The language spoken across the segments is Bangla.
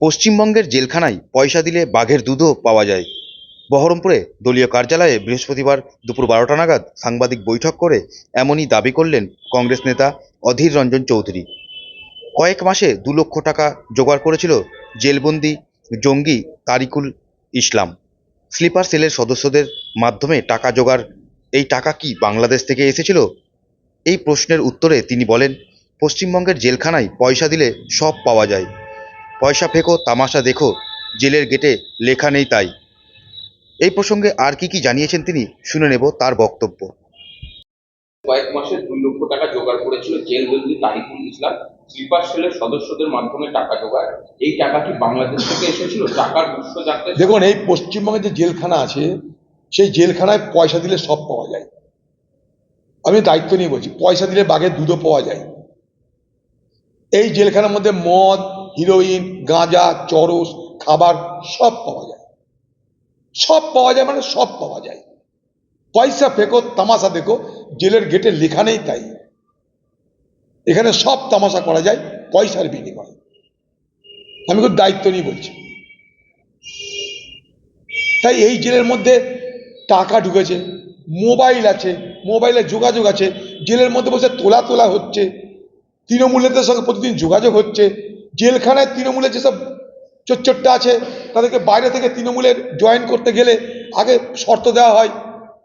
পশ্চিমবঙ্গের জেলখানায় পয়সা দিলে বাঘের দুধও পাওয়া যায়। বহরমপুরে দলীয় কার্যালয়ে বৃহস্পতিবার দুপুর বারোটা নাগাদ সাংবাদিক বৈঠক করে এমনই দাবি করলেন কংগ্রেস নেতা অধীর রঞ্জন চৌধুরী। কয়েক মাসে দু লক্ষ টাকা জোগাড় করেছিল জেলবন্দি জঙ্গি তারিকুল ইসলাম। স্লিপার সেলের সদস্যদের মাধ্যমে টাকা জোগাড়, এই টাকা কি বাংলাদেশ থেকে এসেছিল? এই প্রশ্নের উত্তরে তিনি বলেন, পশ্চিমবঙ্গের জেলখানায় পয়সা দিলে সব পাওয়া যায়। পয়সা ফেকো তামাশা দেখো জেলের গেটে লেখা নেই তাই। এই প্রসঙ্গে আর কি কি জানিয়েছেন তিনি শুনে নেব তার বক্তব্য। কয়েক মাসে দুই লক্ষ টাকা জোগাড় করেছিল জেলবন্দি তারিকুল ইসলাম। স্লিপার সেলের সদস্যদের মাধ্যমে টাকা জোগাড়। এই টাকা কি বাংলাদেশ থেকে এসেছিল? টাকার উৎস জানতে দেখুন এই পশ্চিমবঙ্গে যে জেলখানা আছে সেই জেলখানায় পয়সা দিলে সব পাওয়া যায়। আমি দায়িত্ব নিয়ে বলছি পয়সা দিলে বাঘের দুধও পাওয়া যায়। এই জেলখানার মধ্যে মদ হিরোইন, গাঁজা, চরস, খাবার সব পাওয়া যায়। সব পাওয়া যায় মানে সব পাওয়া যায়। পয়সা ফেকো, তামাশা দেখো, জেলের গেটে লেখা নেই তাই। এখানে সব তামাশা করা যায়, পয়সার বিনিময়ে। আমি খুব দায়িত্ব নিয়ে বলছি। তাই এই জেলের মধ্যে টাকা ঢুকেছে, মোবাইল আছে, মোবাইলে যোগাযোগ আছে, জেলের মধ্যে বসে তোলা তোলা হচ্ছে, তৃণমূলের সঙ্গে প্রতিদিন যোগাযোগ হচ্ছে জেলখানায় তৃণমূলের যেসব চচ্চট্টা আছে, তাদেরকে বাইরে থেকে তৃণমূলের জয়েন করতে গেলে আগে শর্ত দেওয়া হয়,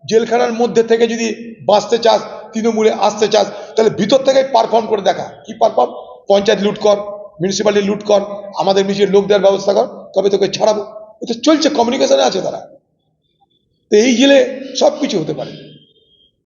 জেলখানার মধ্যে থেকে যদি বাঁচতে চাস, তৃণমূলে আসতে চাস, তাহলে ভিতর থেকেই পারফর্ম করে দেখা। কি পারফর্ম পঞ্চায়েত লুট কর মিউনিসিপ্যালিটি লুট কর, আমাদের মিশিয়ে লোক দেওয়ার ব্যবস্থা কর, তবে তোকে ছাড়াবো। এটা চলছে কমিউনিকেশনে আছে তারা। তো এই জেলে সব কিছু হতে পারে।